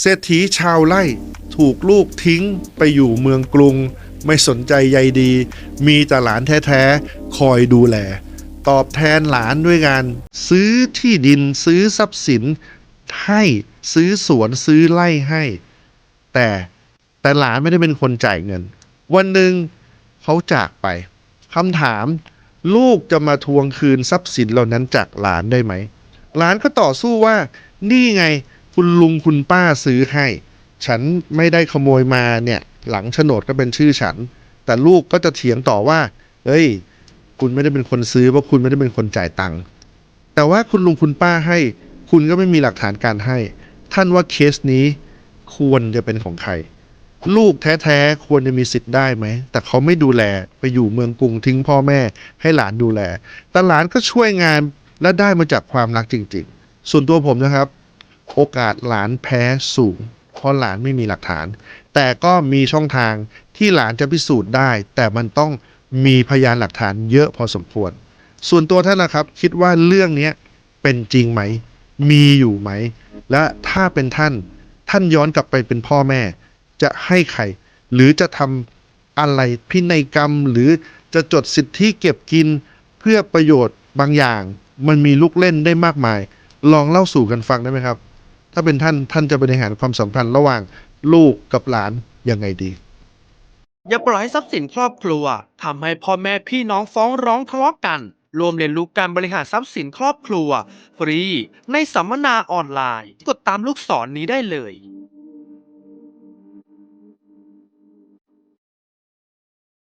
เศรษฐีชาวไร่ถูกลูกทิ้งไปอยู่เมืองกรุง ไม่สนใจใยดี มีแต่หลานแท้ๆ คอยดูแล ตอบแทนหลานด้วยการซื้อที่ดินซื้อทรัพย์สิน ให้ซื้อสวนซื้อไร่ให้ แต่แต่หลานไม่ได้เป็นคนจ่ายเงิน วันหนึ่งเขาจากไปคำถาม ลูกจะมาทวงคืนทรัพย์สินเหล่านั้นจากหลานได้ไหมหลานก็ต่อสู้ว่านี่ไง คุณลุงคุณป้าซื้อให้ ฉันไม่ได้ขโมยมาเนี่ย หลังโฉนดก็เป็นชื่อฉัน แต่ลูกก็จะเถียงต่อว่าเฮ้ย คุณไม่ได้เป็นคนซื้อเพราะคุณไม่ได้เป็นคนจ่ายตังค์แต่ว่าคุณลุงคุณป้าให้ คุณก็ไม่มีหลักฐานการให้ ท่านว่าเคสนี้ควรจะเป็นของใคร ลูกแท้ๆควรจะมีสิทธิ์ได้ไหม แต่เขาไม่ดูแลไปอยู่เมืองกรุงทิ้งพ่อแม่ ให้หลานดูแล แต่หลานก็ช่วยงานและได้มาจากความรักจริง ๆ ส่วนตัวผมนะครับ โอกาสหลานแพ้สูง เพราะหลานไม่มีหลักฐาน แต่ก็มีช่องทางที่หลานจะพิสูจน์ได้ แต่มันต้องมีพยานหลักฐานเยอะพอสมควร ส่วนตัวท่านนะครับ คิดว่าเรื่องนี้เป็นจริงไหม มีอยู่ไหม และถ้าเป็นท่าน ท่านย้อนกลับไปเป็นพ่อแม่ จะให้ใคร หรือจะทำอะไรพินัยกรรม หรือจะจดสิทธิเก็บกินเพื่อประโยชน์บางอย่าง มันมีลูกเล่นได้มากมาย ลองเล่าสู่กันฟังได้ไหมครับ ถ้าเป็นท่านท่านจะบริหารความสัมพันธ์ระหว่างลูกกับหลานยังไงดี อย่าปล่อยให้ทรัพย์สินครอบครัวทำให้พ่อแม่พี่น้องฟ้องร้องทะเลาะกัน รวมเรียนรู้การบริหารทรัพย์สินครอบครัว ฟรี ในสัมมนาออนไลน์ กดตามลูกศรนนี้ได้เลย